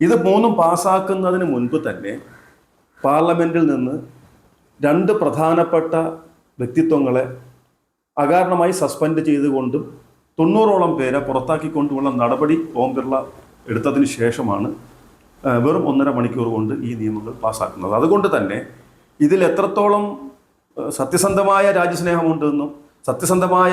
ഇത് മൂന്നും പാസ്സാക്കുന്നതിന് മുൻപ് തന്നെ പാർലമെന്റിൽ നിന്ന് രണ്ട് പ്രധാനപ്പെട്ട വ്യക്തിത്വങ്ങളെ അകാരണമായി സസ്പെൻഡ് ചെയ്തുകൊണ്ടും തൊണ്ണൂറോളം പേരെ പുറത്താക്കിക്കൊണ്ടുമുള്ള നടപടി ഓം ബിർള എടുത്തതിന് ശേഷമാണ് വെറും ഒന്നര മണിക്കൂർ കൊണ്ട് ഈ നിയമങ്ങൾ പാസ്സാക്കുന്നത്. അതുകൊണ്ട് തന്നെ ഇതിൽ എത്രത്തോളം സത്യസന്ധമായ രാജ്യസ്നേഹമുണ്ടെന്നും സത്യസന്ധമായ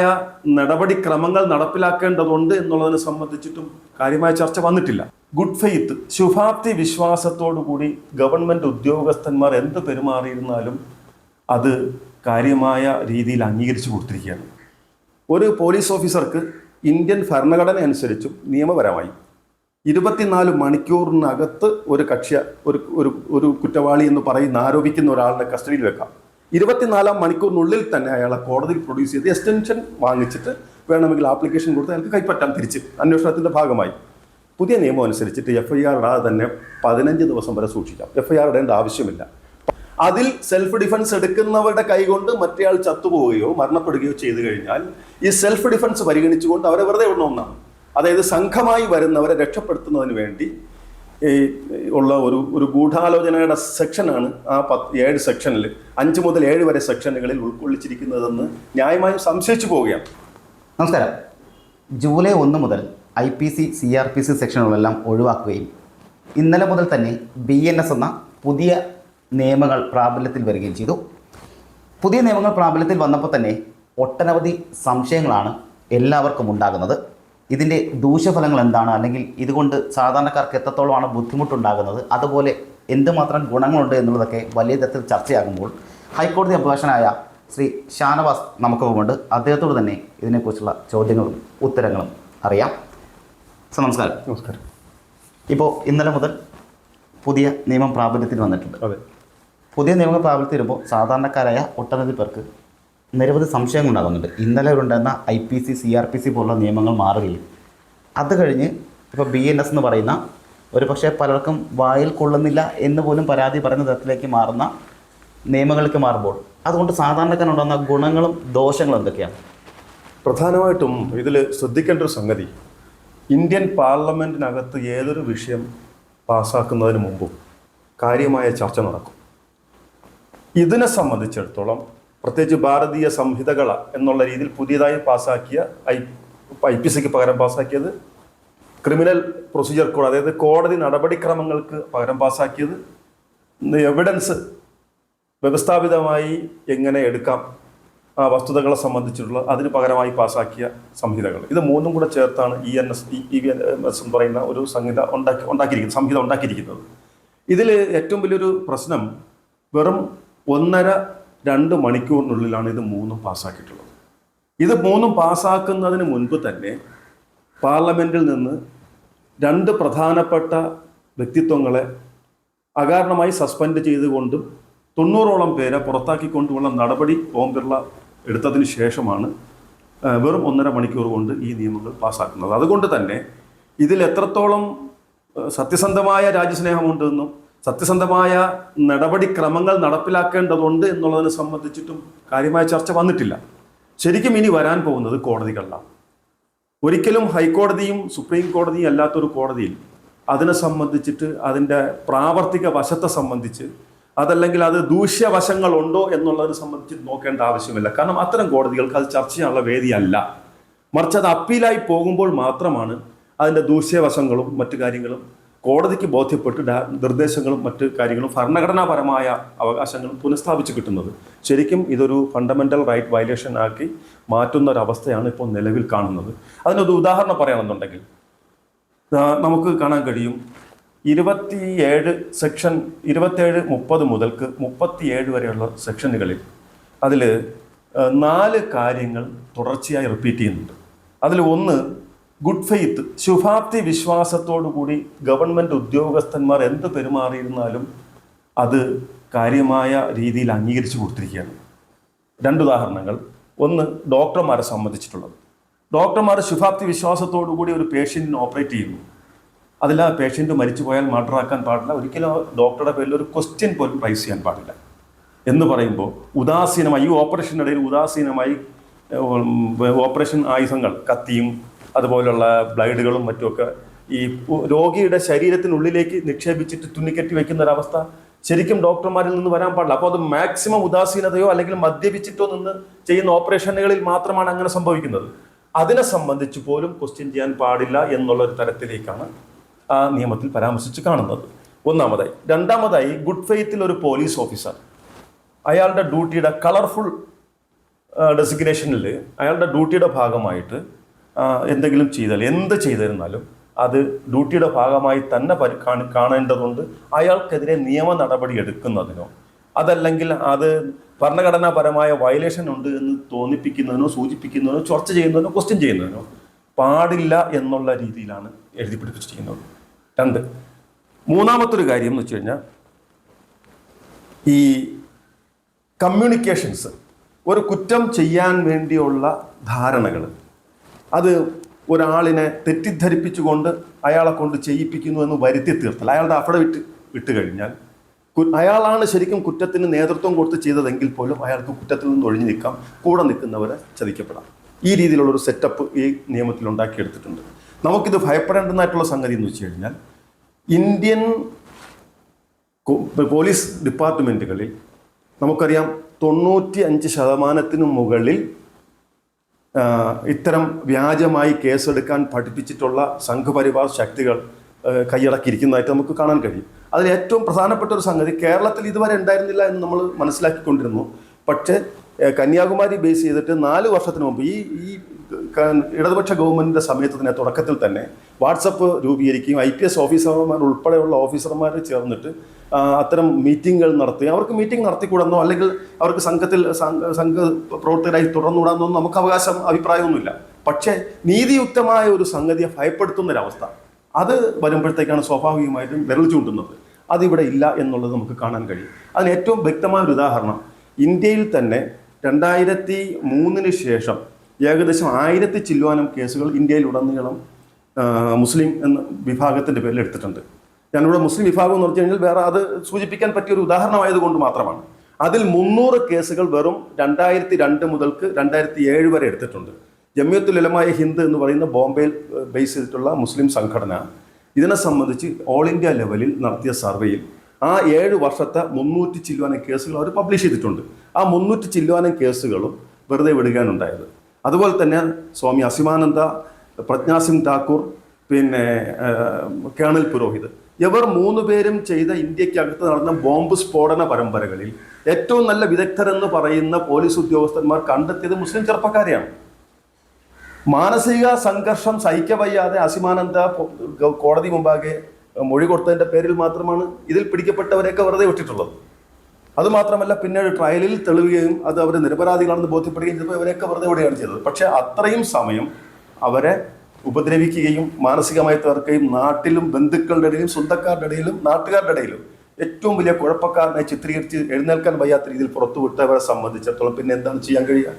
നടപടിക്രമങ്ങൾ നടപ്പിലാക്കേണ്ടതുണ്ട് എന്നുള്ളതിനെ സംബന്ധിച്ചിട്ടും കാര്യമായ ചർച്ച വന്നിട്ടില്ല. ഗുഡ് ഫെയ്ത്ത് ശുഭാപ്തി വിശ്വാസത്തോടു കൂടി ഗവൺമെന്റ് ഉദ്യോഗസ്ഥന്മാർ എന്ത് പെരുമാറിയിരുന്നാലും അത് കാര്യമായ രീതിയിൽ അംഗീകരിച്ചു കൊടുത്തിരിക്കുകയാണ്. ഒരു പോലീസ് ഓഫീസർക്ക് ഇന്ത്യൻ ഭരണഘടന അനുസരിച്ചും നിയമപരമായി ഇരുപത്തിനാല് മണിക്കൂറിനകത്ത് ഒരു കക്ഷി ഒരു ഒരു കുറ്റവാളി എന്ന് പറയുന്ന ആരോപിക്കുന്ന ഒരാളുടെ കസ്റ്റഡിയിൽ വെക്കാം. ഇരുപത്തിനാലാം മണിക്കൂറിനുള്ളിൽ തന്നെ അയാളെ കോടതിയിൽ പ്രൊഡ്യൂസ് ചെയ്ത് എക്സ്റ്റൻഷൻ വാങ്ങിച്ചിട്ട് വേണമെങ്കിൽ ആപ്ലിക്കേഷൻ കൊടുത്ത് അയാൾക്ക് കൈപ്പറ്റാൻ തിരിച്ച് അന്വേഷണത്തിന്റെ ഭാഗമായി. പുതിയ നിയമം അനുസരിച്ചിട്ട് എഫ് ഐ ആർ ഇടാതെ തന്നെ പതിനഞ്ച് ദിവസം വരെ സൂക്ഷിക്കാം. എഫ് ഐ ആർ ഇടേണ്ട ആവശ്യമില്ല. അതിൽ സെൽഫ് ഡിഫൻസ് എടുക്കുന്നവരുടെ കൈകൊണ്ട് മറ്റേയാൾ ചത്തുപോവുകയോ മരണപ്പെടുകയോ ചെയ്തു കഴിഞ്ഞാൽ ഈ സെൽഫ് ഡിഫൻസ് പരിഗണിച്ചുകൊണ്ട് അവരെ വെറുതെ വിടണമെന്നാണ് അതായത് സംഘമായി വരുന്നവരെ രക്ഷപ്പെടുത്തുന്നതിന് വേണ്ടി ഈ ഉള്ള ഒരു ഒരു ഗൂഢാലോചനയുടെ സെക്ഷനാണ് ആ പത്ത് ഏഴ് സെക്ഷനിൽ അഞ്ച് മുതൽ ഏഴ് വരെ സെക്ഷനുകളിൽ ഉൾക്കൊള്ളിച്ചിരിക്കുന്നതെന്ന് ന്യായമായും സംശയിച്ചു പോവുകയാണ്. നമസ്കാരം. ജൂലൈ ഒന്ന് മുതൽ I P C C R P C സെക്ഷനുകളെല്ലാം ഒഴിവാക്കുകയും ഇന്നലെ മുതൽ തന്നെ ബി എൻ എസ് എന്ന പുതിയ നിയമങ്ങൾ പ്രാബല്യത്തിൽ വരികയും ചെയ്തു. പുതിയ നിയമങ്ങൾ പ്രാബല്യത്തിൽ വന്നപ്പോൾ തന്നെ ഒട്ടനവധി സംശയങ്ങളാണ് എല്ലാവർക്കും ഉണ്ടാകുന്നത്. ഇതിന്റെ ദൂഷ്യഫലങ്ങൾ എന്താണ്? അല്ലെങ്കിൽ ഇതുകൊണ്ട് സാധാരണക്കാർക്ക് എത്രത്തോളമാണ് ബുദ്ധിമുട്ടുണ്ടാകുന്നത്? അതുപോലെ എന്തുമാത്രം ഗുണങ്ങളുണ്ട് എന്നുള്ളതൊക്കെ വലിയ തരത്തിൽ ചർച്ചയാകുമ്പോൾ ഹൈക്കോടതി അഭിഭാഷകനായ ശ്രീ ഷാനവാസ് നമുക്കൊപ്പമുണ്ട്. അദ്ദേഹത്തോട് തന്നെ ഇതിനെക്കുറിച്ചുള്ള ചോദ്യങ്ങളും ഉത്തരങ്ങളും അറിയാം. സർ നമസ്കാരം. നമസ്കാരം. ഇപ്പോൾ ഇന്നലെ മുതൽ പുതിയ നിയമം പ്രാബല്യത്തിൽ വന്നിട്ടുണ്ട്. അതെ. പുതിയ നിയമങ്ങൾ പ്രാബല്യത്തിൽ വരുമ്പോൾ സാധാരണക്കാരായ ഒട്ടനവധി പേർക്ക് നിരവധി സംശയങ്ങൾ ഉണ്ടാകുന്നുണ്ട് ഇന്നലെ ഉണ്ടായിരുന്ന I P C C R P C പോലുള്ള നിയമങ്ങൾ മാറുകയും അത് കഴിഞ്ഞ് ഇപ്പോൾ ബി എൻ എസ് എന്ന് പറയുന്ന ഒരു പക്ഷേ പലർക്കും വായിൽ കൊള്ളുന്നില്ല എന്ന് പോലും പരാതി പറയുന്ന തരത്തിലേക്ക് മാറുന്ന നിയമങ്ങൾക്ക് മാറുമ്പോൾ അതുകൊണ്ട് സാധാരണക്കാരുണ്ടാകുന്ന ഗുണങ്ങളും ദോഷങ്ങളും എന്തൊക്കെയാണ്? പ്രധാനമായിട്ടും ഇതിൽ ശ്രദ്ധിക്കേണ്ട ഒരു സംഗതി ഇന്ത്യൻ പാർലമെന്റിനകത്ത് ഏതൊരു വിഷയം പാസ്സാക്കുന്നതിന് മുമ്പും കാര്യമായ ചർച്ച നടക്കും. ഇതിനെ സംബന്ധിച്ചിടത്തോളം പ്രത്യേകിച്ച് ഭാരതീയ സംഹിതകൾ എന്നുള്ള രീതിയിൽ പുതിയതായി പാസ്സാക്കിയ ഐ ഐ പി സിക്ക് പകരം പാസ്സാക്കിയത് ക്രിമിനൽ പ്രൊസീജിയർ കോഡ് അതായത് കോടതി നടപടിക്രമങ്ങൾക്ക് പകരം പാസ്സാക്കിയത് എവിഡൻസ് വ്യവസ്ഥാപിതമായി എങ്ങനെ എടുക്കാം? ആ വസ്തുതകളെ സംബന്ധിച്ചിട്ടുള്ള അതിന് പകരമായി പാസ്സാക്കിയ സംഹിതകൾ. ഇത് മൂന്നും കൂടെ ചേർത്താണ് E N S E V N S എന്ന് പറയുന്ന ഒരു സംഹിത ഉണ്ടാക്കി ഉണ്ടാക്കിയിരിക്കുന്നത് സംഹിത ഉണ്ടാക്കിയിരിക്കുന്നത്. ഇതിൽ ഏറ്റവും വലിയൊരു പ്രശ്നം വെറും ഒന്നര രണ്ട് മണിക്കൂറിനുള്ളിലാണ് ഇത് മൂന്നും പാസ്സാക്കിയിട്ടുള്ളത്. ഇത് മൂന്നും പാസ്സാക്കുന്നതിന് മുൻപ് തന്നെ പാർലമെന്റിൽ നിന്ന് രണ്ട് പ്രധാനപ്പെട്ട വ്യക്തിത്വങ്ങളെ അകാരണമായി സസ്പെൻഡ് ചെയ്തുകൊണ്ടും തൊണ്ണൂറോളം പേരെ പുറത്താക്കിക്കൊണ്ടുമുള്ള നടപടി ഓം ബിർള എടുത്തതിന് ശേഷമാണ് വെറും ഒന്നര മണിക്കൂർ കൊണ്ട് ഈ നിയമങ്ങൾ പാസ്സാക്കുന്നത്. അതുകൊണ്ട് തന്നെ ഇതിൽ എത്രത്തോളം സത്യസന്ധമായ രാജ്യസ്നേഹമുണ്ടെന്നും സത്യസന്ധമായ നടപടിക്രമങ്ങൾ നടപ്പിലാക്കേണ്ടതുണ്ട് എന്നുള്ളതിനെ സംബന്ധിച്ചിട്ടും കാര്യമായ ചർച്ച വന്നിട്ടില്ല. ശരിക്കും ഇനി വരാൻ പോകുന്നത് കോടതികളിലാണ്. ഒരിക്കലും ഹൈക്കോടതിയും സുപ്രീം കോടതിയും അല്ലാത്തൊരു കോടതിയിൽ അതിനെ സംബന്ധിച്ചിട്ട് അതിന്റെ പ്രാവർത്തിക വശത്തെ സംബന്ധിച്ച് അതല്ലെങ്കിൽ അത് ദൂഷ്യവശങ്ങൾ ഉണ്ടോ എന്നുള്ളതിനെ സംബന്ധിച്ച് നോക്കേണ്ട ആവശ്യമില്ല. കാരണം അത്തരം കോടതികൾക്ക് അത് ചർച്ച ചെയ്യാനുള്ള വേദിയല്ല. മറിച്ച് അത് അപ്പീലായി പോകുമ്പോൾ മാത്രമാണ് അതിന്റെ ദൂഷ്യവശങ്ങളും മറ്റു കാര്യങ്ങളും കോടതിക്ക് ബോധ്യപ്പെട്ട് നിർദ്ദേശങ്ങളും മറ്റ് കാര്യങ്ങളും ഭരണഘടനാപരമായ അവകാശങ്ങളും പുനഃസ്ഥാപിച്ച് കിട്ടുന്നത് ശരിക്കും ഇതൊരു ഫണ്ടമെന്റൽ റൈറ്റ് വയലേഷൻ ആക്കി മാറ്റുന്ന ഒരു അവസ്ഥയാണ് ഇപ്പോൾ നിലവിൽ കാണുന്നത്. അതിനൊരു ഉദാഹരണം പറയുകയാണെന്നുണ്ടെങ്കിൽ നമുക്ക് കാണാൻ കഴിയും. ഇരുപത്തിയേഴ് സെക്ഷൻ ഇരുപത്തേഴ് മുപ്പത് മുതൽക്ക് മുപ്പത്തിയേഴ് വരെയുള്ള സെക്ഷനുകളിൽ അതിൽ നാല് കാര്യങ്ങൾ തുടർച്ചയായി റിപ്പീറ്റ് ചെയ്യുന്നുണ്ട്. അതിൽ ഒന്ന് ഗുഡ് ഫെയ്ത്ത് ശുഭാപ്തി വിശ്വാസത്തോടു കൂടി ഗവൺമെന്റ് ഉദ്യോഗസ്ഥന്മാർ എന്ത് പെരുമാറിയിരുന്നാലും അത് കാര്യമായ രീതിയിൽ അംഗീകരിച്ചു കൊടുത്തിരിക്കുകയാണ്. രണ്ട് ഉദാഹരണങ്ങൾ. ഒന്ന് ഡോക്ടർമാരെ സംബന്ധിച്ചിട്ടുള്ളത്. ഡോക്ടർമാർ ശുഭാപ്തി വിശ്വാസത്തോടു കൂടി ഒരു പേഷ്യന്റിനെ ഓപ്പറേറ്റ് ചെയ്യുന്നു. അതിൽ ആ പേഷ്യന്റ് മരിച്ചു പോയാൽ മർഡർ ആക്കാൻ പാടില്ല. ഒരിക്കലും ഡോക്ടറുടെ പേരിൽ ഒരു ക്വസ്റ്റ്യൻ പോലും റൈസ് ചെയ്യാൻ പാടില്ല. എന്ന് പറയുമ്പോൾ ഉദാസീനമായി ഈ ഓപ്പറേഷനിടയിൽ ഉദാസീനമായി ഓപ്പറേഷൻ ആയുധങ്ങൾ കത്തിയും അതുപോലുള്ള ബ്ലൈഡുകളും മറ്റുമൊക്കെ ഈ രോഗിയുടെ ശരീരത്തിനുള്ളിലേക്ക് നിക്ഷേപിച്ചിട്ട് തുന്നിക്കെട്ടി വെക്കുന്ന ഒരവസ്ഥ ശരിക്കും ഡോക്ടർമാരിൽ നിന്ന് വരാൻ പാടില്ല. അപ്പോൾ അത് മാക്സിമം ഉദാസീനതയോ അല്ലെങ്കിൽ മദ്യപിച്ചിട്ടോ നിന്ന് ചെയ്യുന്ന ഓപ്പറേഷനുകളിൽ മാത്രമാണ് അങ്ങനെ സംഭവിക്കുന്നത്. അതിനെ സംബന്ധിച്ച് പോലും ക്വസ്റ്റ്യൻ ചെയ്യാൻ പാടില്ല എന്നുള്ള ഒരു തരത്തിലേക്കാണ് ആ നിയമത്തിൽ പരാമർശിച്ച് കാണുന്നത്. ഒന്നാമതായി. രണ്ടാമതായി ഗുഡ് ഫെയ്ത്തിൽ ഒരു പോലീസ് ഓഫീസർ. അയാളുടെ ഡ്യൂട്ടിയുടെ കളർഫുൾ ഡെസിഗ്നേഷനിൽ അയാളുടെ ഡ്യൂട്ടിയുടെ ഭാഗമായിട്ട് എന്തെങ്കിലും ചെയ്താൽ എന്ത് ചെയ്തിരുന്നാലും അത് ഡ്യൂട്ടിയുടെ ഭാഗമായി തന്നെ പരി കാണി- കാണേണ്ടതുണ്ട്. അയാൾക്കെതിരെ നിയമ നടപടി എടുക്കുന്നതിനോ അതല്ലെങ്കിൽ അത് ഭരണഘടനാപരമായ വയലേഷൻ ഉണ്ട് എന്ന് തോന്നിപ്പിക്കുന്നതിനോ സൂചിപ്പിക്കുന്നതിനോ ചർച്ച ചെയ്യുന്നതിനോ ക്വസ്റ്റ്യൻ ചെയ്യുന്നതിനോ പാടില്ല എന്നുള്ള രീതിയിലാണ് എഴുതി പിടിപ്പിച്ചിരിക്കുന്നത്. രണ്ട് മൂന്നാമത്തൊരു കാര്യം എന്ന് വെച്ച് കഴിഞ്ഞാൽ ഈ കമ്മ്യൂണിക്കേഷൻസ് ഒരു കുറ്റം ചെയ്യാൻ വേണ്ടിയുള്ള ധാരണകൾ അത് ഒരാളിനെ തെറ്റിദ്ധരിപ്പിച്ചുകൊണ്ട് അയാളെ കൊണ്ട് ചെയ്യിപ്പിക്കുന്നു എന്ന് വരുത്തി തീർത്തൽ അയാളുടെ അഫിഡവിറ്റ് വിട്ട് കഴിഞ്ഞാൽ അയാളാണ് ശരിക്കും കുറ്റത്തിന് നേതൃത്വം കൊടുത്ത് ചെയ്തതെങ്കിൽ പോലും അയാൾക്ക് കുറ്റത്തിൽ നിന്ന് ഒഴിഞ്ഞു നിൽക്കാം കൂടെ നിൽക്കുന്നവരെ ചതിക്കപ്പെടാം. ഈ രീതിയിലുള്ള ഒരു സെറ്റപ്പ് ഈ നിയമത്തിൽ ഉണ്ടാക്കിയെടുത്തിട്ടുണ്ട്. നമുക്കിത് ഭയപ്പെടേണ്ടതായിട്ടുള്ള സംഗതി എന്ന് വെച്ച് കഴിഞ്ഞാൽ ഇന്ത്യൻ പോലീസ് ഡിപ്പാർട്ട്മെന്റുകളിൽ നമുക്കറിയാം തൊണ്ണൂറ്റി അഞ്ച് ശതമാനത്തിനു മുകളിൽ ഇത്തരം വ്യാജമായി കേസെടുക്കാൻ പഠിപ്പിച്ചിട്ടുള്ള സംഘപരിവാർ ശക്തികൾ കൈയടക്കിയിരിക്കുന്നതായിട്ട് നമുക്ക് കാണാൻ കഴിയും. അതിൽ ഏറ്റവും പ്രധാനപ്പെട്ട ഒരു സംഗതി കേരളത്തിൽ ഇതുവരെ ഉണ്ടായിരുന്നില്ല എന്ന് നമ്മൾ മനസ്സിലാക്കിക്കൊണ്ടിരുന്നു. പക്ഷേ കന്യാകുമാരി ബേസ് ചെയ്തിട്ട് നാല് വർഷത്തിന് മുമ്പ് ഈ ഈ ഇടതുപക്ഷ ഗവൺമെന്റിന്റെ സമയത്ത് തന്നെ തുടക്കത്തിൽ തന്നെ വാട്സപ്പ് രൂപീകരിക്കുകയും ഐ പി എസ് ഓഫീസർമാർ ഉൾപ്പെടെയുള്ള ഓഫീസർമാർ ചേർന്നിട്ട് അത്തരം മീറ്റിങ്ങുകൾ നടത്തി അവർക്ക് മീറ്റിംഗ് നടത്തിക്കൂടാന്നോ അല്ലെങ്കിൽ അവർക്ക് സംഘത്തിൽ സംഘ പ്രവർത്തകരായി തുടർന്നുകൂടാന്നോ നമുക്ക് അവകാശം അഭിപ്രായമൊന്നുമില്ല. പക്ഷേ നീതിയുക്തമായ ഒരു സംഗതിയെ ഭയപ്പെടുത്തുന്ന ഒരവസ്ഥ അത് വരുമ്പോഴത്തേക്കാണ് സ്വാഭാവികമായിട്ടും വിരൽ ചൂണ്ടുന്നത്. അതിവിടെ ഇല്ല എന്നുള്ളത് നമുക്ക് കാണാൻ കഴിയും. അതിന് ഏറ്റവും വ്യക്തമായ ഒരു ഉദാഹരണം ഇന്ത്യയിൽ തന്നെ രണ്ടായിരത്തി മൂന്നിന് ശേഷം ഏകദേശം ആയിരത്തി ചില്ലുവാനും കേസുകൾ ഇന്ത്യയിൽ ഉടനീളം മുസ്ലിം എന്ന വിഭാഗത്തിന്റെ പേരിൽ എടുത്തിട്ടുണ്ട്. ഞാനിവിടെ മുസ്ലിം വിഭാഗം എന്ന് പറഞ്ഞു കഴിഞ്ഞാൽ വേറെ അത് സൂചിപ്പിക്കാൻ പറ്റിയ ഒരു ഉദാഹരണമായതുകൊണ്ട് മാത്രമാണ്. അതിൽ മുന്നൂറ് കേസുകൾ വെറും രണ്ടായിരത്തി രണ്ട് മുതൽക്ക് രണ്ടായിരത്തി ഏഴ് വരെ എടുത്തിട്ടുണ്ട്. ജമിയത്തുൽ ലലമായ ഹിന്ദ് എന്ന് പറയുന്ന ബോംബെയിൽ ബേസ് ചെയ്തിട്ടുള്ള മുസ്ലിം സംഘടന ഇതിനെ സംബന്ധിച്ച് ഓൾ ഇന്ത്യ ലെവലിൽ നടത്തിയ സർവേയിൽ ആ ഏഴ് വർഷത്തെ മുന്നൂറ്റി ചില്ലുവാനം കേസുകൾ അവർ പബ്ലിഷ് ചെയ്തിട്ടുണ്ട്. ആ മുന്നൂറ്റി ചില്ലുവാനം കേസുകളും വെറുതെ വിടുകയാണ് ഉണ്ടായത്. അതുപോലെ തന്നെ സ്വാമി അസിമാനന്ദ പ്രജ്ഞാ സിംഗ് ഠാക്കൂർ പിന്നെ കേണൽ പുരോഹിത്. ഇവർ മൂന്ന് പേരും ചെയ്ത ഇന്ത്യക്കകത്ത് നടന്ന ബോംബ് സ്ഫോടന പരമ്പരകളിൽ ഏറ്റവും നല്ല വിദഗ്ധരെന്ന് പറയുന്ന പോലീസ് ഉദ്യോഗസ്ഥന്മാർ കണ്ടെത്തിയത് മുസ്ലിം ചെറുപ്പക്കാരെയാണ്. മാനസിക സംഘർഷം സഹിക്കവയ്യാതെ അസിമാനന്ദ കോടതി മുമ്പാകെ മൊഴി കൊടുത്തതിന്റെ പേരിൽ മാത്രമാണ് ഇതിൽ പിടിക്കപ്പെട്ടവരെയൊക്കെ വെറുതെ വിട്ടിട്ടുള്ളത്. അത് മാത്രമല്ല പിന്നീട് ട്രയലിൽ തെളിവുകയും അത് അവർ നിരപരാധികളാണെന്ന് ബോധ്യപ്പെടുകയും ചെയ്തപ്പോൾ ഇവരെയൊക്കെ വെറുതെ വിടുകയാണ് ചെയ്തത്. പക്ഷേ അത്രയും സമയം അവരെ ഉപദ്രവിക്കുകയും മാനസികമായി തകർക്കുകയും നാട്ടിലും ബന്ധുക്കളുടെ ഇടയിലും സ്വന്തക്കാരുടെ ഇടയിലും നാട്ടുകാരുടെ ഇടയിലും ഏറ്റവും വലിയ കുഴപ്പക്കാരനെ ചിത്രീകരിച്ച് എഴുന്നേൽക്കാൻ വയ്യാത്ത രീതിയിൽ പുറത്തുവിട്ടവരെ സംബന്ധിച്ചിടത്തോളം പിന്നെ എന്താണ് ചെയ്യാൻ കഴിയുക?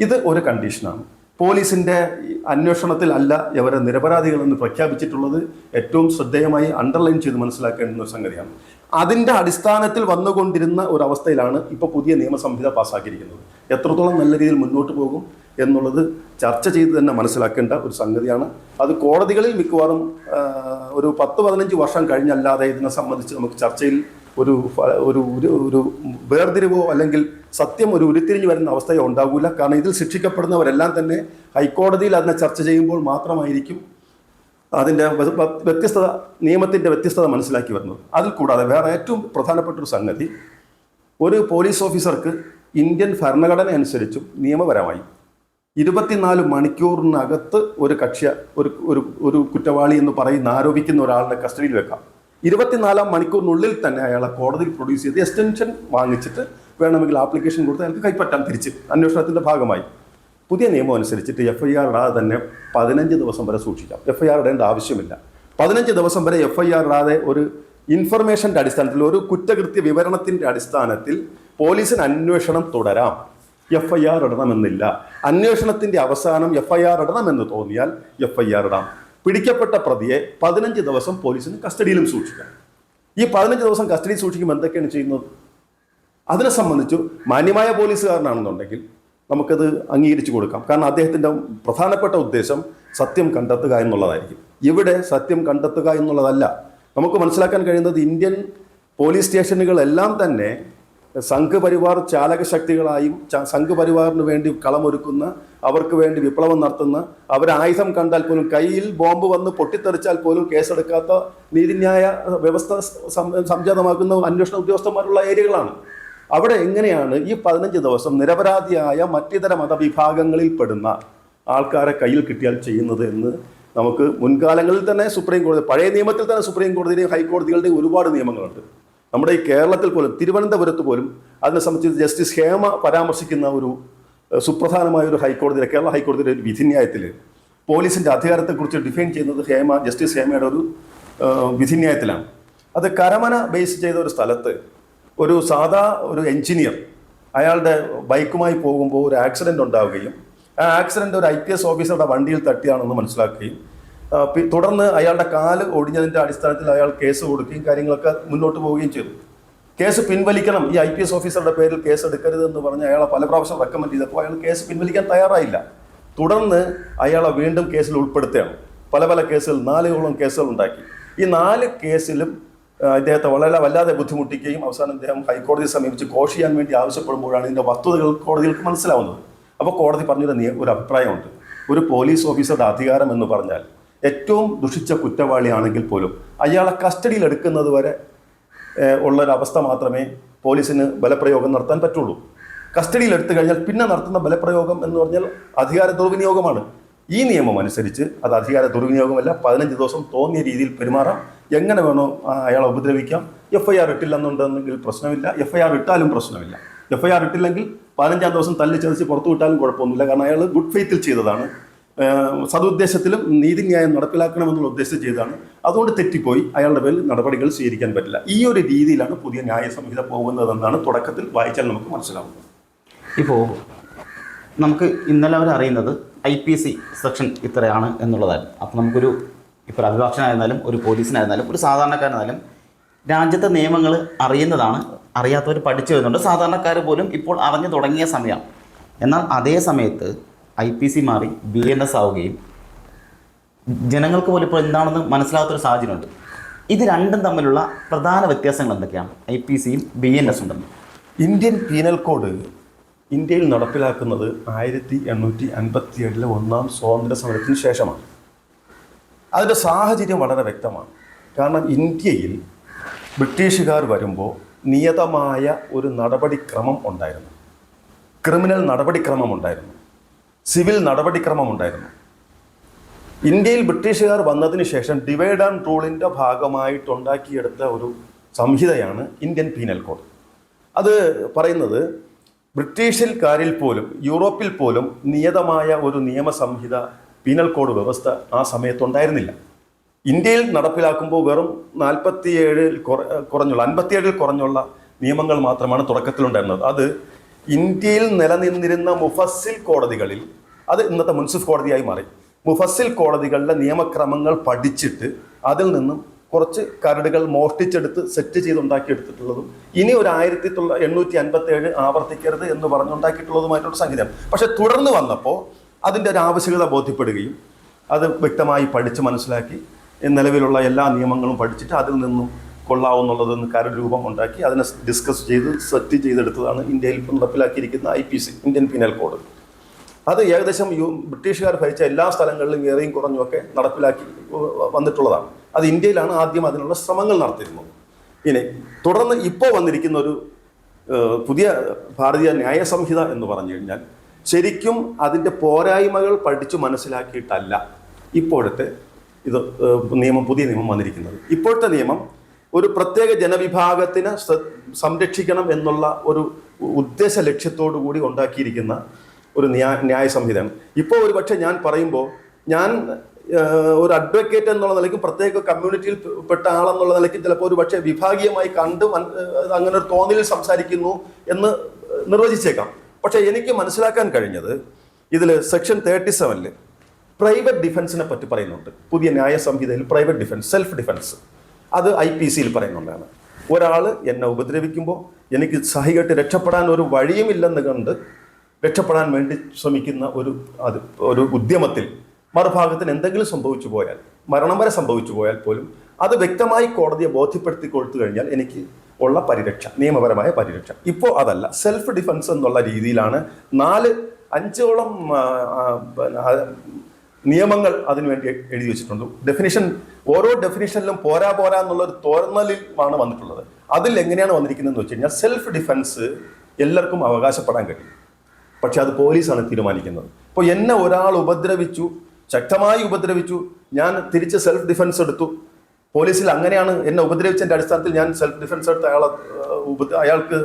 ഇത് ഒരു കണ്ടീഷനാണ് പോലീസിന്റെ ഈ അന്വേഷണത്തിൽ അല്ല ഇവരെ നിരപരാധികളെന്ന് പ്രഖ്യാപിച്ചിട്ടുള്ളത്. ഏറ്റവും ശ്രദ്ധേയമായി അണ്ടർലൈൻ ചെയ്ത് മനസ്സിലാക്കേണ്ടുന്ന ഒരു സംഗതിയാണ്. അതിന്റെ അടിസ്ഥാനത്തിൽ വന്നുകൊണ്ടിരുന്ന ഒരവസ്ഥയിലാണ് ഇപ്പോൾ പുതിയ നിയമസംഹിത പാസ്സാക്കിയിരിക്കുന്നത്. എത്രത്തോളം നല്ല രീതിയിൽ മുന്നോട്ട് പോകും എന്നുള്ളത് ചർച്ച ചെയ്ത് തന്നെ മനസ്സിലാക്കേണ്ട ഒരു സംഗതിയാണ്. അത് കോടതികളിൽ മിക്കവാറും ഒരു പത്ത് പതിനഞ്ച് വർഷം കഴിഞ്ഞല്ലാതെ ഇതിനെ സംബന്ധിച്ച് നമുക്ക് ചർച്ചയിൽ ഒരു ഒരു ഒരു വേർതിരിവോ അല്ലെങ്കിൽ സത്യം ഒരു ഉരുത്തിരിഞ്ഞു വരുന്ന അവസ്ഥയോ ഉണ്ടാകില്ല കാരണം ഇതിൽ ശിക്ഷിക്കപ്പെടുന്നവരെല്ലാം തന്നെ ഹൈക്കോടതിയിൽ അതിനെ ചർച്ച ചെയ്യുമ്പോൾ മാത്രമായിരിക്കും അതിന്റെ വ്യ- വ്യ- വ്യത്യസ്തത നിയമത്തിന്റെ വ്യത്യസ്തത മനസ്സിലാക്കി വരുന്നത് അതിൽ കൂടാതെ വേറെ ഏറ്റവും പ്രധാനപ്പെട്ട ഒരു സംഗതി ഒരു പോലീസ് ഓഫീസർക്ക് ഇന്ത്യൻ ഭരണഘടന അനുസരിച്ചും നിയമപരമായി ഇരുപത്തിനാല് മണിക്കൂറിനകത്ത് ഒരു കക്ഷ്യ ഒരു ഒരു ഒരു കുറ്റവാളി എന്ന് പറയുന്ന ആരോപിക്കുന്ന ഒരാളുടെ കസ്റ്റഡിയിൽ വെക്കാം. ഇരുപത്തിനാലാം മണിക്കൂറിനുള്ളിൽ തന്നെ അയാളെ കോടതിയിൽ പ്രൊഡ്യൂസ് ചെയ്ത് എക്സ്റ്റൻഷൻ വാങ്ങിച്ചിട്ട് വേണമെങ്കിൽ ആപ്ലിക്കേഷൻ കൊടുത്ത് അയാൾക്ക് കൈപ്പറ്റാൻ തിരിച്ച് അന്വേഷണത്തിന്റെ ഭാഗമായി. പുതിയ നിയമം അനുസരിച്ചിട്ട് എഫ് ഐ ആർ ഇടാതെ തന്നെ പതിനഞ്ച് ദിവസം വരെ സൂക്ഷിക്കാം. എഫ് ഐ ആർ ഇടേണ്ട ആവശ്യമില്ല. പതിനഞ്ച് ദിവസം വരെ എഫ് ഐ ആർ ഇടാതെ ഒരു ഇൻഫർമേഷന്റെ അടിസ്ഥാനത്തിൽ ഒരു കുറ്റകൃത്യ വിവരണത്തിന്റെ അടിസ്ഥാനത്തിൽ പോലീസിന് അന്വേഷണം തുടരാം. എഫ് ഐ ആർ ഇടണമെന്നില്ല. അന്വേഷണത്തിന്റെ അവസാനം എഫ് ഐ ആർ ഇടണമെന്ന് തോന്നിയാൽ എഫ് ഐ ആർ ഇടാം. പിടിക്കപ്പെട്ട പ്രതിയെ പതിനഞ്ച് ദിവസം പോലീസിന് കസ്റ്റഡിയിലും സൂക്ഷിക്കാം. ഈ പതിനഞ്ച് ദിവസം കസ്റ്റഡിയിൽ സൂക്ഷിക്കുമ്പോൾ എന്തൊക്കെയാണ് ചെയ്യുന്നത്? അതിനെ സംബന്ധിച്ചു മാന്യമായ പോലീസുകാരനാണെന്നുണ്ടെങ്കിൽ നമുക്കത് അംഗീകരിച്ചു കൊടുക്കാം. കാരണം അദ്ദേഹത്തിന്റെ പ്രധാനപ്പെട്ട ഉദ്ദേശം സത്യം കണ്ടെത്തുക എന്നുള്ളതായിരിക്കും. ഇവിടെ സത്യം കണ്ടെത്തുക എന്നുള്ളതല്ല. നമുക്ക് മനസ്സിലാക്കാൻ കഴിയുന്നത് ഇന്ത്യൻ പോലീസ് സ്റ്റേഷനുകളെല്ലാം തന്നെ സംഘപരിവാർ ചാലക ശക്തികളായും ച- സംഘപരിവാറിന് വേണ്ടി കളമൊരുക്കുന്ന അവർക്ക് വേണ്ടി വിപ്ലവം നടത്തുന്ന അവർ ആയുധം കണ്ടാൽ പോലും കയ്യിൽ ബോംബ് വന്ന് പൊട്ടിത്തെറിച്ചാൽ പോലും കേസെടുക്കാത്ത നീതിന്യായ വ്യവസ്ഥ സംജാതമാക്കുന്ന അന്വേഷണ ഉദ്യോഗസ്ഥന്മാരുള്ള ഏരിയകളാണ്. അവിടെ എങ്ങനെയാണ് ഈ പതിനഞ്ച് ദിവസം നിരപരാധിയായ മറ്റിതര മതവിഭാഗങ്ങളിൽ പെടുന്ന ആൾക്കാരെ കയ്യിൽ കിട്ടിയാൽ ചെയ്യുന്നത് എന്ന് നമുക്ക് മുൻകാലങ്ങളിൽ തന്നെ സുപ്രീം കോടതി പഴയ നിയമത്തിൽ തന്നെ സുപ്രീം കോടതിയുടെയും ഹൈക്കോടതികളുടെയും ഒരുപാട് നിയമങ്ങളുണ്ട്. നമ്മുടെ ഈ കേരളത്തിൽ പോലും തിരുവനന്തപുരത്ത് പോലും അതിനെ സംബന്ധിച്ച് ജസ്റ്റിസ് ഹേമ പരാമർശിക്കുന്ന ഒരു സുപ്രധാനമായ ഒരു ഹൈക്കോടതിയിലെ കേരള ഹൈക്കോടതിയുടെ ഒരു വിധിന്യായത്തിൽ പോലീസിന്റെ അധികാരത്തെക്കുറിച്ച് ഡിഫൈൻ ചെയ്യുന്നത് ഹേമ ജസ്റ്റിസ് ഹേമയുടെ ഒരു വിധിന്യായത്തിലാണ്. അത് കരമന ബേസ് ചെയ്ത ഒരു സ്ഥലത്ത് ഒരു സാധാ ഒരു എഞ്ചിനീയർ അയാളുടെ ബൈക്കുമായി പോകുമ്പോൾ ഒരു ആക്സിഡന്റ് ഉണ്ടാവുകയും ആ ആക്സിഡന്റ് ഒരു ഐ പി എസ് ഓഫീസറുടെ വണ്ടിയിൽ തട്ടിയാണെന്ന് മനസ്സിലാക്കുകയും തുടർന്ന് അയാളുടെ കാൽ ഒടിഞ്ഞതിന്റെ അടിസ്ഥാനത്തിൽ അയാൾ കേസ് കൊടുക്കുകയും കാര്യങ്ങളൊക്കെ മുന്നോട്ട് പോവുകയും ചെയ്തു. കേസ് പിൻവലിക്കണം. ഈ ഐ പി എസ് ഓഫീസറുടെ പേരിൽ കേസ് എടുക്കരുത് എന്ന് പറഞ്ഞ് അയാളെ പല പ്രാവശ്യം റെക്കമെൻഡ് ചെയ്തപ്പോൾ അയാൾ കേസ് പിൻവലിക്കാൻ തയ്യാറായില്ല. തുടർന്ന് അയാളെ വീണ്ടും കേസിൽ ഉൾപ്പെടുത്തുകയാണ്. പല പല കേസുകൾ നാലോളം കേസുകൾ ഉണ്ടാക്കി. ഈ നാല് കേസിലും ഇദ്ദേഹത്തെ വളരെ വല്ലാതെ ബുദ്ധിമുട്ടിക്കുകയും അവസാനം ഇദ്ദേഹം ഹൈക്കോടതിയെ സമീപിച്ച് കോഷ് ചെയ്യാൻ വേണ്ടി ആവശ്യപ്പെടുമ്പോഴാണ് ഇതിന്റെ വസ്തുതകൾ കോടതികൾക്ക് മനസ്സിലാവുന്നത്. അപ്പോൾ കോടതി പറഞ്ഞൊരു നിയ- ഒരു അഭിപ്രായമുണ്ട്. ഒരു പോലീസ് ഓഫീസറുടെ അധികാരം എന്ന് പറഞ്ഞാൽ ഏറ്റവും ദുഷിച്ച കുറ്റവാളിയാണെങ്കിൽ പോലും അയാളെ കസ്റ്റഡിയിൽ എടുക്കുന്നത് വരെ ഉള്ളൊരവസ്ഥ മാത്രമേ പോലീസിന് ബലപ്രയോഗം നടത്താൻ പറ്റുള്ളൂ. കസ്റ്റഡിയിൽ എടുത്തു കഴിഞ്ഞാൽ പിന്നെ നടത്തുന്ന ബലപ്രയോഗം എന്ന് പറഞ്ഞാൽ അധികാര ദുർവിനിയോഗമാണ് ഈ നിയമം അനുസരിച്ച് അത് അധികാര ദുർവിനിയോഗമല്ല പതിനഞ്ച് ദിവസം തോന്നിയ രീതിയിൽ പെരുമാറാം. എങ്ങനെ വേണോ അയാളെ ഉപദ്രവിക്കാം. എഫ് ഐ ആർ ഇട്ടില്ലെന്നുണ്ടെങ്കിൽ പ്രശ്നമില്ല. എഫ് ഐ ആർ ഇട്ടാലും പ്രശ്നമില്ല. എഫ് ഐ ആർ ഇട്ടില്ലെങ്കിൽ പതിനഞ്ചാം ദിവസം തല്ലി ചതച്ച് പുറത്തു വിട്ടാലും കുഴപ്പമൊന്നുമില്ല. കാരണം അയാൾ ഗുഡ് ഫെയ്ത്തിൽ ചെയ്തതാണ്. സതുദ്ദേശത്തിലും നീതിന്യായം നടപ്പിലാക്കണമെന്നുള്ള ഉദ്ദേശം ചെയ്തതാണ്. അതുകൊണ്ട് തെറ്റിപ്പോയി. അയാളുടെ പേരിൽ നടപടികൾ സ്വീകരിക്കാൻ പറ്റില്ല. ഈ ഒരു രീതിയിലാണ് പുതിയ ന്യായ സംഹിത പോകുന്നതെന്നാണ് തുടക്കത്തിൽ വായിച്ചാൽ നമുക്ക് മനസ്സിലാവുന്നത്. ഇപ്പോൾ നമുക്ക് ഇന്നലെ അവർ അറിയുന്നത് ഐ പി സി സെക്ഷൻ ഇത്രയാണ് എന്നുള്ളതായിരുന്നു. അപ്പോൾ നമുക്കൊരു ഇപ്പോൾ അഭിഭാഷകനായിരുന്നാലും ഒരു പോലീസിനായിരുന്നാലും ഒരു സാധാരണക്കാരനായാലും രാജ്യത്തെ നിയമങ്ങൾ അറിയുന്നതാണ് അറിയാത്തവർ പഠിച്ചു വരുന്നുണ്ട്. സാധാരണക്കാർ പോലും ഇപ്പോൾ അറിഞ്ഞു തുടങ്ങിയ സമയമാണ് എന്നാൽ അതേ സമയത്ത് ഐ പി സി മാറി ബി എൻ എസ് ആവുകയും ജനങ്ങൾക്ക് പോലും ഇപ്പോൾ എന്താണെന്ന് മനസ്സിലാകാത്തൊരു സാഹചര്യമുണ്ട്. ഇത് രണ്ടും തമ്മിലുള്ള പ്രധാന വ്യത്യാസങ്ങൾ എന്തൊക്കെയാണ്? ഐ പി സിയും ബി എൻ എസും തമ്മിൽ. ഇന്ത്യൻ പീനൽ കോഡ് ഇന്ത്യയിൽ നടപ്പിലാക്കുന്നത് ആയിരത്തി എണ്ണൂറ്റി അൻപത്തി ഏഴിലെ ഒന്നാം സ്വാതന്ത്ര്യ സമരത്തിന് ശേഷമാണ്. അതിന്റെ സാഹചര്യം വളരെ വ്യക്തമാണ്. കാരണം ഇന്ത്യയിൽ ബ്രിട്ടീഷുകാർ വരുമ്പോൾ നിയതമായ ഒരു നടപടിക്രമം ഉണ്ടായിരുന്നു. ക്രിമിനൽ നടപടിക്രമം ഉണ്ടായിരുന്നു. സിവിൽ നടപടിക്രമം ഉണ്ടായിരുന്നു. ഇന്ത്യയിൽ ബ്രിട്ടീഷുകാർ വന്നതിന് ശേഷം ഡിവൈഡ് ആൻഡ് റൂളിന്റെ ഭാഗമായിട്ടുണ്ടാക്കിയെടുത്ത ഒരു സംഹിതയാണ് ഇന്ത്യൻ പീനൽ കോഡ് അത് പറയുന്നത് ബ്രിട്ടീഷിൽക്കാരിൽ പോലും യൂറോപ്പിൽ പോലും നിയതമായ ഒരു നിയമസംഹിത പീനൽ കോഡ് വ്യവസ്ഥ ആ സമയത്തുണ്ടായിരുന്നില്ല. ഇന്ത്യയിൽ നടപ്പിലാക്കുമ്പോൾ വെറും നാൽപ്പത്തിയേഴിൽ കുറ- കുറഞ്ഞുള്ള അൻപത്തിയേഴിൽ കുറഞ്ഞുള്ള നിയമങ്ങൾ മാത്രമാണ് തുടക്കത്തിലുണ്ടായിരുന്നത്. അത് ഇന്ത്യയിൽ നിലനിന്നിരുന്ന മുഫസ്സിൽ കോടതികളിൽ അത് ഇന്നത്തെ മുൻസിഫ് കോടതിയായി മാറി. മുഫസ്സിൽ കോടതികളിലെ നിയമക്രമങ്ങൾ പഠിച്ചിട്ട് അതിൽ നിന്നും കുറച്ച് കരടുകൾ മോഷ്ടിച്ചെടുത്ത് സെറ്റ് ചെയ്തുണ്ടാക്കിയെടുത്തിട്ടുള്ളതും ഇനി ഒരു ആയിരത്തി തൊള്ള എണ്ണൂറ്റി അൻപത്തി ഏഴ് ആവർത്തിക്കരുത് എന്ന് പറഞ്ഞുണ്ടാക്കിയിട്ടുള്ളതുമായിട്ടുള്ള സംഗീതം. പക്ഷെ തുടർന്ന് വന്നപ്പോൾ അതിന്റെ ഒരു ആവശ്യകത ബോധ്യപ്പെടുകയും അത് വ്യക്തമായി പഠിച്ച് മനസ്സിലാക്കി നിലവിലുള്ള എല്ലാ നിയമങ്ങളും പഠിച്ചിട്ട് അതിൽ നിന്നും കൊള്ളാവുന്നുള്ളതെന്ന് രൂപം ഉണ്ടാക്കി അതിനെ ഡിസ്കസ് ചെയ്ത് സെറ്റ് ചെയ്തെടുത്തതാണ് ഇന്ത്യയിൽ നടപ്പിലാക്കിയിരിക്കുന്ന I P C Indian penal code അത് ഏകദേശം ബ്രിട്ടീഷുകാർ ഭരിച്ച എല്ലാ സ്ഥലങ്ങളിലും ഏറെയും കുറഞ്ഞുമൊക്കെ നടപ്പിലാക്കി വന്നിട്ടുള്ളതാണ്. അത് ഇന്ത്യയിലാണ് ആദ്യം അതിനുള്ള ശ്രമങ്ങൾ നടത്തിയിരുന്നത്. ഇനി തുടർന്ന് ഇപ്പോൾ വന്നിരിക്കുന്ന ഒരു പുതിയ ഭാരതീയ ന്യായ സംഹിത എന്ന് പറഞ്ഞു കഴിഞ്ഞാൽ ശരിക്കും അതിന്റെ പോരായ്മകൾ പഠിച്ചു മനസ്സിലാക്കിയിട്ടല്ല ഇപ്പോഴത്തെ ഇത് നിയമം പുതിയ നിയമം വന്നിരിക്കുന്നത്. ഇപ്പോഴത്തെ നിയമം ഒരു പ്രത്യേക ജനവിഭാഗത്തിന് സംരക്ഷിക്കണം എന്നുള്ള ഒരു ഉദ്ദേശ ലക്ഷ്യത്തോടു കൂടി ഉണ്ടാക്കിയിരിക്കുന്ന ഒരു ന്യായ ന്യായ സംഹിതയാണ്. ഇപ്പോൾ ഒരു പക്ഷേ ഞാൻ പറയുമ്പോൾ ഞാൻ ഒരു അഡ്വക്കേറ്റ് എന്നുള്ള നിലയ്ക്ക് പ്രത്യേക കമ്മ്യൂണിറ്റിയിൽ പെട്ട ആളെന്നുള്ള നിലയ്ക്ക് ചിലപ്പോൾ ഒരു പക്ഷേ വിഭാഗീയമായി കണ്ട് അങ്ങനെ ഒരു തോന്നലിൽ സംസാരിക്കുന്നു എന്ന് നിർവചിച്ചേക്കാം. പക്ഷേ എനിക്ക് മനസ്സിലാക്കാൻ കഴിഞ്ഞത് ഇതിൽ സെക്ഷൻ തേർട്ടി സെവനിൽ പ്രൈവറ്റ് ഡിഫൻസിനെ പറ്റി പറയുന്നുണ്ട്. പുതിയ ന്യായ സംഹിതയിൽ പ്രൈവറ്റ് ഡിഫൻസ് സെൽഫ് ഡിഫൻസ് അത് ഐ പി സിയിൽ പറയുന്നുണ്ടാണ്. ഒരാൾ എന്നെ ഉപദ്രവിക്കുമ്പോൾ എനിക്ക് സഹികെട്ട് രക്ഷപ്പെടാൻ ഒരു വഴിയുമില്ലെന്ന് കണ്ട് രക്ഷപ്പെടാൻ വേണ്ടി ശ്രമിക്കുന്ന ഒരു അത് ഒരു ഉദ്യമത്തിൽ മറുഭാഗത്തിന് എന്തെങ്കിലും സംഭവിച്ചു പോയാൽ മരണം വരെ സംഭവിച്ചു പോയാൽ പോലും അത് വ്യക്തമായി കോടതിയെ ബോധ്യപ്പെടുത്തി കൊടുത്തു കഴിഞ്ഞാൽ എനിക്ക് ഉള്ള പരിരക്ഷ നിയമപരമായ പരിരക്ഷ. ഇപ്പോൾ അതല്ല സെൽഫ് ഡിഫൻസ് എന്നുള്ള രീതിയിലാണ് നാല് അഞ്ചോളം നിയമങ്ങൾ അതിനുവേണ്ടി എഴുതി വെച്ചിട്ടുണ്ട്. ഡെഫിനിഷൻ ഓരോ ഡെഫിനിഷനിലും പോരാ പോരാ എന്നുള്ള ഒരു തോന്നലിലാണ് വന്നിട്ടുള്ളത്. അതിൽ എങ്ങനെയാണ് വന്നിരിക്കുന്നതെന്ന് വെച്ച് കഴിഞ്ഞാൽ സെൽഫ് ഡിഫൻസ് എല്ലാവർക്കും അവകാശപ്പെടാൻ കഴിയും. പക്ഷെ അത് പോലീസാണ് തീരുമാനിക്കുന്നത്. ഇപ്പോൾ എന്നെ ഒരാൾ ഉപദ്രവിച്ചു ശക്തമായി ഉപദ്രവിച്ചു. ഞാൻ തിരിച്ച് സെൽഫ് ഡിഫൻസ് എടുത്തു. പോലീസിൽ അങ്ങനെയാണ് എന്നെ ഉപദ്രവിച്ചതിന്റെ അടിസ്ഥാനത്തിൽ ഞാൻ സെൽഫ് ഡിഫൻസ് എടുത്ത് അയാളെ അയാൾക്ക്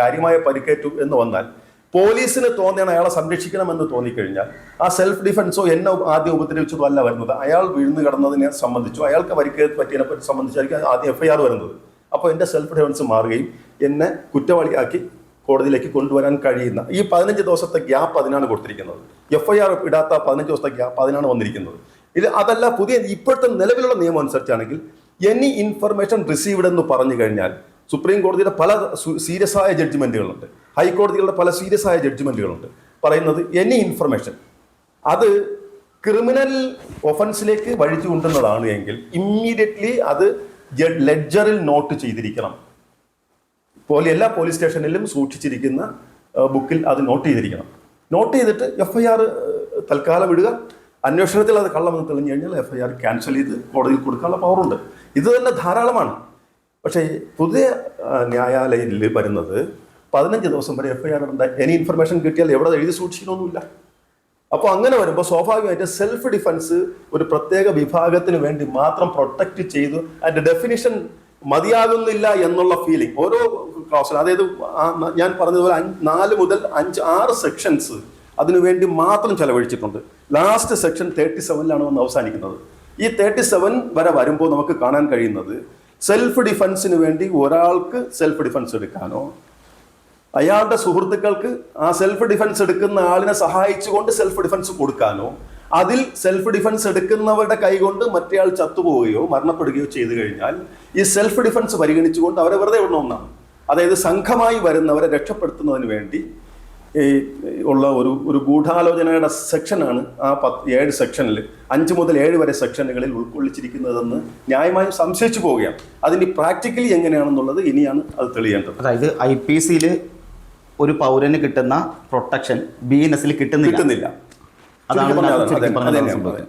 കാര്യമായ പരിക്കേറ്റു എന്ന് വന്നാൽ പോലീസിന് തോന്നിയാണ് അയാളെ സംരക്ഷിക്കണമെന്ന് തോന്നിക്കഴിഞ്ഞാൽ ആ സെൽഫ് ഡിഫൻസോ എന്നെ ആദ്യം ഉപദ്രവിച്ചതോ അല്ല വരുന്നത്. അയാൾ വീഴ്ന്നു കിടന്നതിനെ സംബന്ധിച്ചു അയാൾക്ക് പരിക്കേ പറ്റിയതിനെ പറ്റി സംബന്ധിച്ചായിരിക്കും ആദ്യം എഫ്ഐആർ വരുന്നത്. അപ്പോൾ എന്റെ സെൽഫ് ഡിഫൻസ് മാറുകയും എന്നെ കുറ്റവാളിയാക്കി കോടതിയിലേക്ക് കൊണ്ടുവരാൻ കഴിയുന്ന ഈ പതിനഞ്ച് ദിവസത്തെ ഗ്യാപ്പ് അതിനാണ് കൊടുത്തിരിക്കുന്നത്. എഫ് ഐ ആർ ഇടാത്ത പതിനഞ്ച് ദിവസത്തെ ഗ്യാപ്പ് അതിനാണ് വന്നിരിക്കുന്നത്. ഇത് അതല്ല പുതിയ ഇപ്പോഴത്തെ നിലവിലുള്ള നിയമം അനുസരിച്ചാണെങ്കിൽ എനി ഇൻഫർമേഷൻ റിസീവ്ഡ് എന്ന് പറഞ്ഞു കഴിഞ്ഞാൽ സുപ്രീം കോടതിയുടെ പല സീരിയസ് ആയ ജഡ്ജ്മെന്റുകളുണ്ട് ഹൈക്കോടതികളുടെ പല സീരിയസ് ആയ ജഡ്ജ്മെന്റുകളുണ്ട് പറയുന്നത് എനി ഇൻഫർമേഷൻ അത് ക്രിമിനൽ ഒഫൻസിലേക്ക് വഴി എങ്കിൽ ഇമ്മീഡിയറ്റ്ലി അത് ലെഡ്ജറിൽ നോട്ട് ചെയ്തിരിക്കണം. പോലെ എല്ലാ പോലീസ് സ്റ്റേഷനിലും സൂക്ഷിച്ചിരിക്കുന്ന ബുക്കിൽ അത് നോട്ട് ചെയ്തിരിക്കണം. നോട്ട് ചെയ്തിട്ട് എഫ് ഐ ആർ തൽക്കാലം ഇടുക. അന്വേഷണത്തിൽ അത് കള്ളമെന്ന് തെളിഞ്ഞു കഴിഞ്ഞാൽ എഫ് ഐ ആർ ക്യാൻസൽ ചെയ്ത് കോടതിയിൽ കൊടുക്കാനുള്ള പവറുണ്ട് ഇത് തന്നെ ധാരാളമാണ്. പക്ഷേ പുതിയ ന്യായാലയത്തിൽ വരുന്നത് പതിനഞ്ച് ദിവസം വരെ F I R any information കിട്ടിയാൽ എവിടെ എഴുതി സൂക്ഷിക്കണമെന്നില്ല. അപ്പോൾ അങ്ങനെ വരുമ്പോൾ സ്വാഭാവികമായിട്ട് സെൽഫ് ഡിഫൻസ് ഒരു പ്രത്യേക വിഭാഗത്തിന് വേണ്ടി മാത്രം പ്രൊട്ടക്റ്റ് ചെയ്തു അതിന്റെ ഡെഫിനിഷൻ മതിയാകുന്നില്ല എന്നുള്ള ഫീലിംഗ് ഓരോ ക്ലാസ് അതായത് ഞാൻ പറഞ്ഞതുപോലെ നാല് മുതൽ അഞ്ച് ആറ് സെക്ഷൻസ് അതിനുവേണ്ടി മാത്രം ചെലവഴിച്ചിട്ടുണ്ട്. ലാസ്റ്റ് സെക്ഷൻ തേർട്ടി സെവനിലാണ് വന്ന് അവസാനിക്കുന്നത്. ഈ തേർട്ടി സെവൻ വരെ വരുമ്പോൾ നമുക്ക് കാണാൻ കഴിയുന്നത് സെൽഫ് ഡിഫൻസിന് വേണ്ടി ഒരാൾക്ക് സെൽഫ് ഡിഫൻസ് എടുക്കാനോ അയാളുടെ സുഹൃത്തുക്കൾക്ക് ആ സെൽഫ് ഡിഫൻസ് എടുക്കുന്ന ആളിനെ സഹായിച്ചുകൊണ്ട് സെൽഫ് ഡിഫൻസ് കൊടുക്കാനോ അതിൽ സെൽഫ് ഡിഫൻസ് എടുക്കുന്നവരുടെ കൈകൊണ്ട് മറ്റേയാൾ ചത്തുപോവുകയോ മരണപ്പെടുകയോ ചെയ്തു കഴിഞ്ഞാൽ ഈ സെൽഫ് ഡിഫൻസ് പരിഗണിച്ചുകൊണ്ട് അവരെ വെറുതെ വിടണമെന്നാണ് അതായത് സംഘമായി വരുന്നവരെ രക്ഷപ്പെടുത്തുന്നതിന് വേണ്ടി ഈ ഉള്ള ഒരു ഒരു ഗൂഢാലോചനയുടെ സെക്ഷനാണ് ആ പത്ത് ഏഴ് സെക്ഷനിൽ അഞ്ച് മുതൽ ഏഴ് വരെ സെക്ഷനുകളിൽ ഉൾക്കൊള്ളിച്ചിരിക്കുന്നതെന്ന് ന്യായമായും സംശയിച്ചു പോവുകയാണ്. അതിന് പ്രാക്ടിക്കലി എങ്ങനെയാണെന്നുള്ളത് ഇനിയാണ് അത് തെളിയേണ്ടത്. അതായത് ഐ പി സിയിൽ ഒരു പൗരന് കിട്ടുന്ന പ്രൊട്ടക്ഷൻ ബി എൻ എസിൽ കിട്ടുന്നില്ല. കിട്ടുന്നില്ല. അതാണ് ചുരുക്കി പറഞ്ഞാൽ ചുരുക്കി അതെ, പറഞ്ഞാൽ സംഭവിക്കുന്നത്.